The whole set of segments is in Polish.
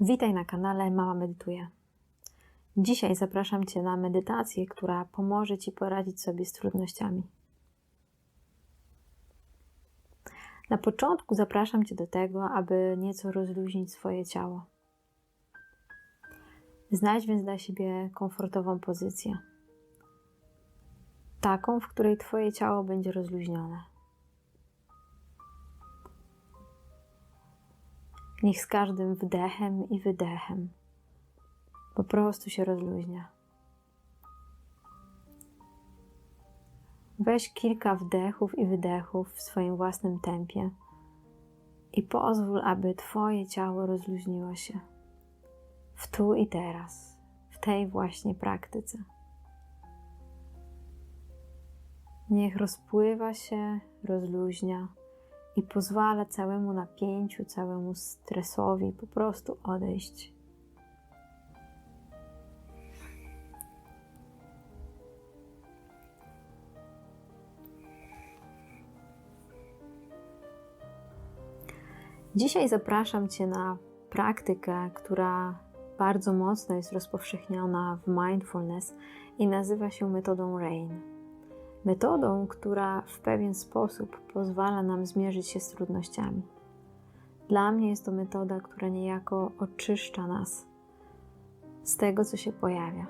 Witaj na kanale Mama Medytuje. Dzisiaj zapraszam Cię na medytację, która pomoże Ci poradzić sobie z trudnościami. Na początku zapraszam Cię do tego, aby nieco rozluźnić swoje ciało. Znajdź więc dla siebie komfortową pozycję. Taką, w której Twoje ciało będzie rozluźnione. Niech z każdym wdechem i wydechem po prostu się rozluźnia. Weź kilka wdechów i wydechów w swoim własnym tempie i pozwól, aby Twoje ciało rozluźniło się w tu i teraz, w tej właśnie praktyce. Niech rozpływa się, rozluźnia i pozwala całemu napięciu, całemu stresowi po prostu odejść. Dzisiaj zapraszam Cię na praktykę, która bardzo mocno jest rozpowszechniona w mindfulness i nazywa się metodą RAIN metodą, która w pewien sposób pozwala nam zmierzyć się z trudnościami. Dla mnie jest to metoda, która niejako oczyszcza nas z tego, co się pojawia.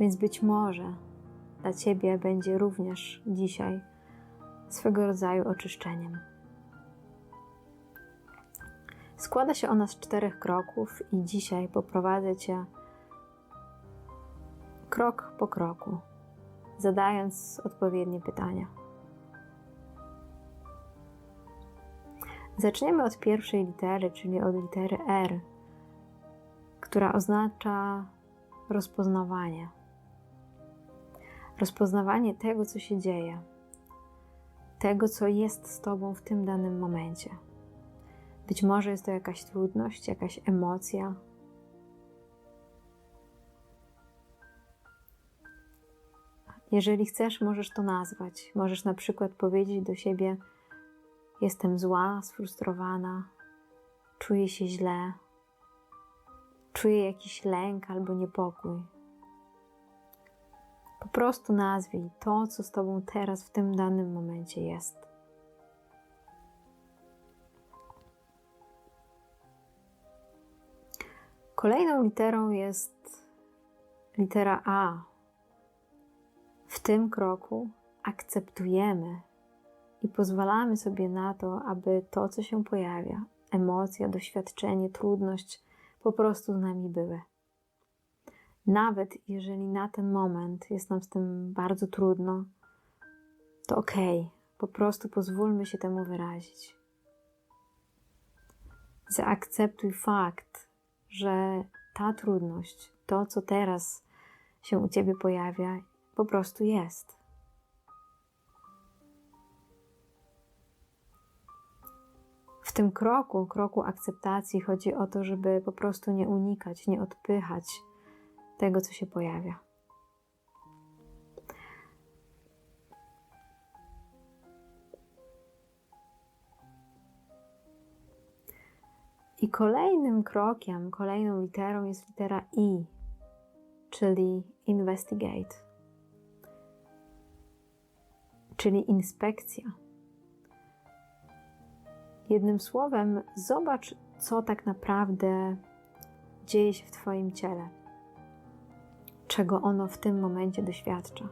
Więc być może dla Ciebie będzie również dzisiaj swego rodzaju oczyszczeniem. Składa się ona z czterech kroków, i dzisiaj poprowadzę Cię krok po kroku zadając odpowiednie pytania. Zaczniemy od pierwszej litery, czyli od litery R, która oznacza rozpoznawanie. Rozpoznawanie tego, co się dzieje, tego, co jest z Tobą w tym danym momencie. Być może jest to jakaś trudność, jakaś emocja, Jeżeli chcesz, możesz to nazwać. Możesz na przykład powiedzieć do siebie: Jestem zła, sfrustrowana, czuję się źle, czuję jakiś lęk albo niepokój. Po prostu nazwij to, co z Tobą teraz w tym danym momencie jest. Kolejną literą jest litera A, w tym kroku akceptujemy i pozwalamy sobie na to, aby to, co się pojawia, emocja, doświadczenie, trudność, po prostu z nami były. Nawet jeżeli na ten moment jest nam z tym bardzo trudno, to okej, okay, po prostu pozwólmy się temu wyrazić. Zaakceptuj fakt, że ta trudność, to co teraz się u ciebie pojawia, po prostu jest. W tym kroku, kroku akceptacji, chodzi o to, żeby po prostu nie unikać, nie odpychać tego, co się pojawia. I kolejnym krokiem, kolejną literą jest litera I, czyli investigate czyli inspekcja. Jednym słowem, zobacz, co tak naprawdę dzieje się w Twoim ciele, czego ono w tym momencie doświadcza,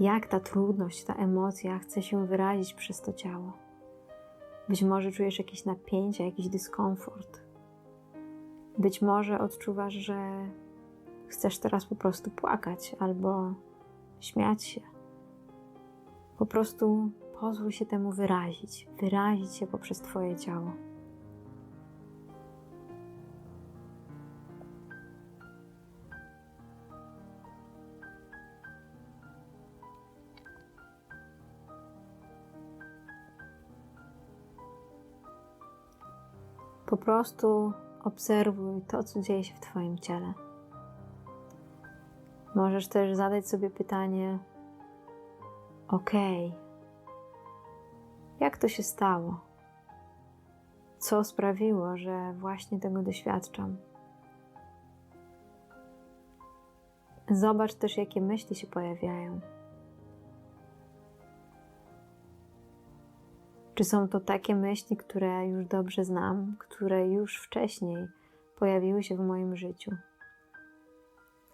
jak ta trudność, ta emocja chce się wyrazić przez to ciało. Być może czujesz jakieś napięcie, jakiś dyskomfort. Być może odczuwasz, że chcesz teraz po prostu płakać albo śmiać się. Po prostu pozwól się temu wyrazić, wyrazić się poprzez Twoje ciało. Po prostu obserwuj to, co dzieje się w Twoim ciele. Możesz też zadać sobie pytanie, Okay. Jak to się stało? Co sprawiło, że właśnie tego doświadczam? Zobacz też, jakie myśli się pojawiają. Czy są to takie myśli, które już dobrze znam, które już wcześniej pojawiły się w moim życiu?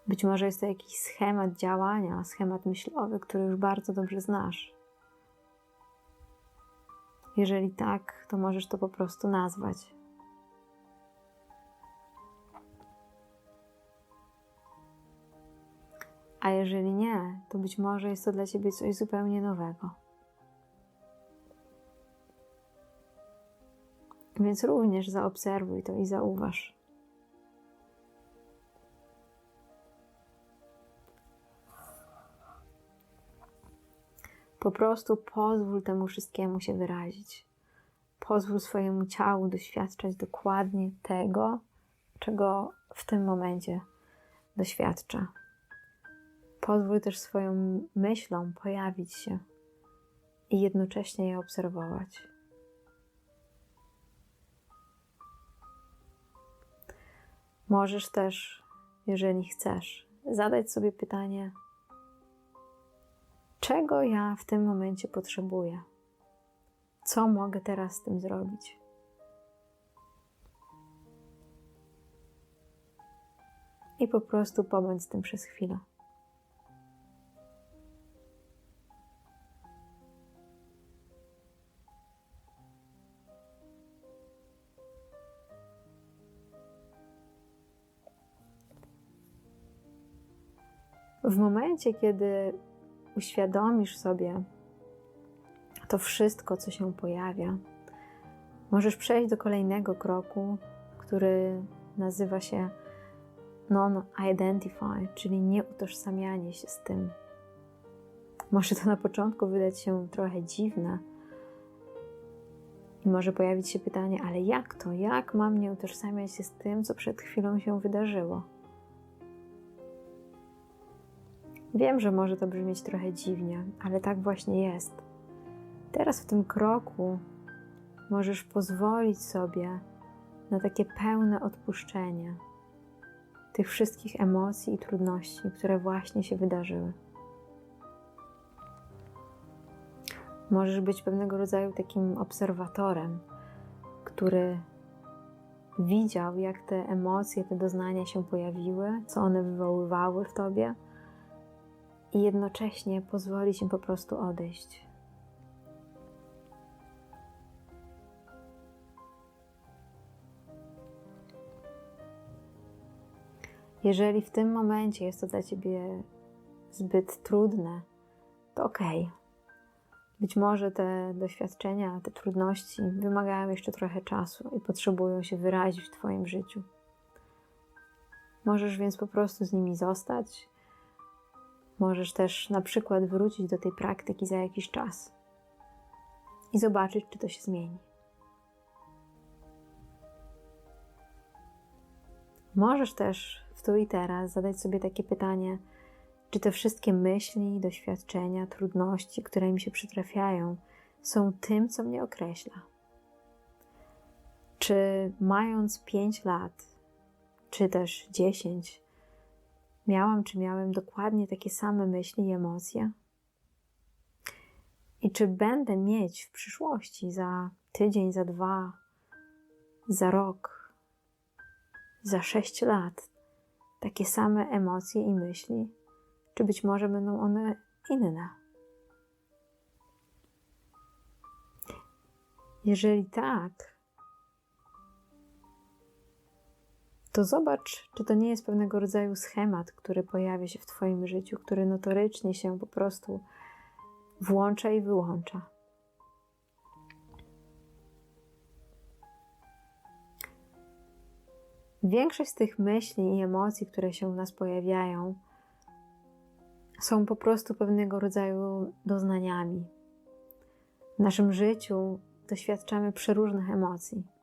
Być może jest to jakiś schemat działania, schemat myślowy, który już bardzo dobrze znasz. Jeżeli tak, to możesz to po prostu nazwać. A jeżeli nie, to być może jest to dla ciebie coś zupełnie nowego. Więc również zaobserwuj to i zauważ. Po prostu pozwól temu wszystkiemu się wyrazić. Pozwól swojemu ciału doświadczać dokładnie tego, czego w tym momencie doświadcza. Pozwól też swoją myślom pojawić się i jednocześnie je obserwować. Możesz też, jeżeli chcesz, zadać sobie pytanie, czego ja w tym momencie potrzebuję? Co mogę teraz z tym zrobić? I po prostu pobądź z tym przez chwilę. W momencie, kiedy uświadomisz sobie to wszystko, co się pojawia, możesz przejść do kolejnego kroku, który nazywa się non-identify, czyli nieutożsamianie się z tym. Może to na początku wydać się trochę dziwne i może pojawić się pytanie, ale jak to? Jak mam nie utożsamiać się z tym, co przed chwilą się wydarzyło? Wiem, że może to brzmieć trochę dziwnie, ale tak właśnie jest. Teraz w tym kroku możesz pozwolić sobie na takie pełne odpuszczenie tych wszystkich emocji i trudności, które właśnie się wydarzyły. Możesz być pewnego rodzaju takim obserwatorem, który widział, jak te emocje, te doznania się pojawiły, co one wywoływały w tobie i jednocześnie pozwolić im po prostu odejść. Jeżeli w tym momencie jest to dla ciebie zbyt trudne, to okej. Okay. Być może te doświadczenia, te trudności wymagają jeszcze trochę czasu i potrzebują się wyrazić w Twoim życiu. Możesz więc po prostu z nimi zostać Możesz też na przykład wrócić do tej praktyki za jakiś czas i zobaczyć, czy to się zmieni. Możesz też w tu i teraz zadać sobie takie pytanie, czy te wszystkie myśli, doświadczenia, trudności, które mi się przytrafiają, są tym, co mnie określa. Czy mając 5 lat, czy też 10, Miałam czy miałem dokładnie takie same myśli i emocje? I czy będę mieć w przyszłości, za tydzień, za dwa, za rok, za sześć lat, takie same emocje i myśli? Czy być może będą one inne? Jeżeli tak, to zobacz, czy to nie jest pewnego rodzaju schemat, który pojawia się w Twoim życiu, który notorycznie się po prostu włącza i wyłącza. Większość z tych myśli i emocji, które się u nas pojawiają, są po prostu pewnego rodzaju doznaniami. W naszym życiu doświadczamy przeróżnych emocji.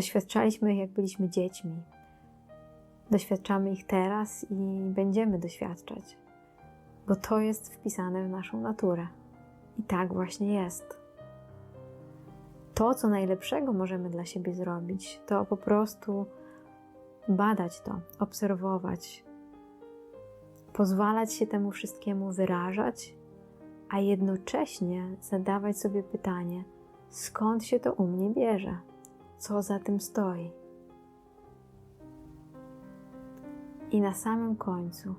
Doświadczaliśmy ich, jak byliśmy dziećmi. Doświadczamy ich teraz i będziemy doświadczać, bo to jest wpisane w naszą naturę. I tak właśnie jest. to, co najlepszego możemy dla siebie zrobić, to po prostu badać to, obserwować, pozwalać się temu wszystkiemu wyrażać, a jednocześnie zadawać sobie pytanie, skąd się to u mnie bierze, co za tym stoi. I na samym końcu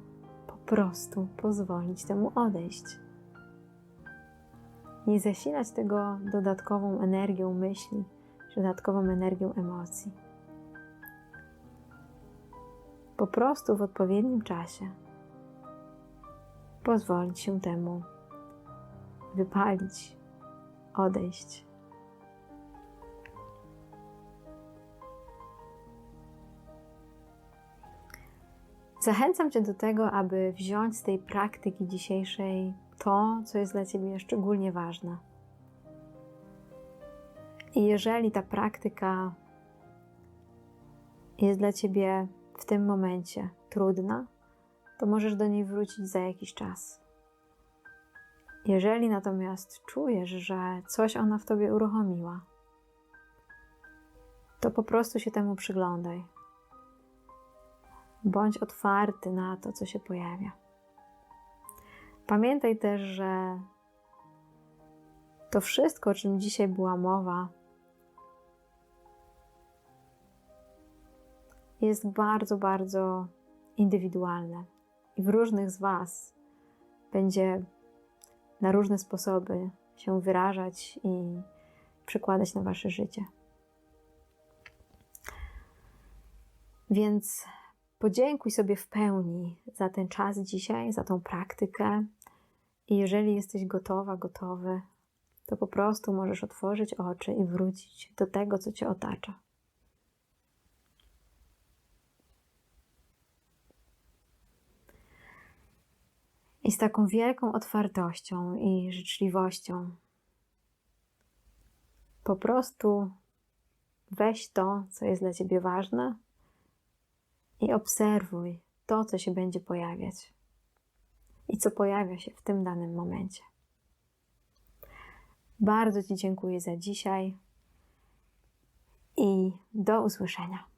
po prostu pozwolić temu odejść. Nie zasilać tego dodatkową energią myśli, dodatkową energią emocji. Po prostu w odpowiednim czasie pozwolić się temu wypalić, odejść. Zachęcam Cię do tego, aby wziąć z tej praktyki dzisiejszej to, co jest dla Ciebie szczególnie ważne. I jeżeli ta praktyka jest dla Ciebie w tym momencie trudna, to możesz do niej wrócić za jakiś czas. Jeżeli natomiast czujesz, że coś ona w Tobie uruchomiła, to po prostu się temu przyglądaj. Bądź otwarty na to, co się pojawia. Pamiętaj też, że to wszystko, o czym dzisiaj była mowa, jest bardzo, bardzo indywidualne i w różnych z Was będzie na różne sposoby się wyrażać i przekładać na Wasze życie. Więc podziękuj sobie w pełni za ten czas dzisiaj, za tą praktykę. I jeżeli jesteś gotowa, gotowy, to po prostu możesz otworzyć oczy i wrócić do tego, co Cię otacza. I z taką wielką otwartością i życzliwością po prostu weź to, co jest dla Ciebie ważne i obserwuj to, co się będzie pojawiać i co pojawia się w tym danym momencie. Bardzo Ci dziękuję za dzisiaj i do usłyszenia.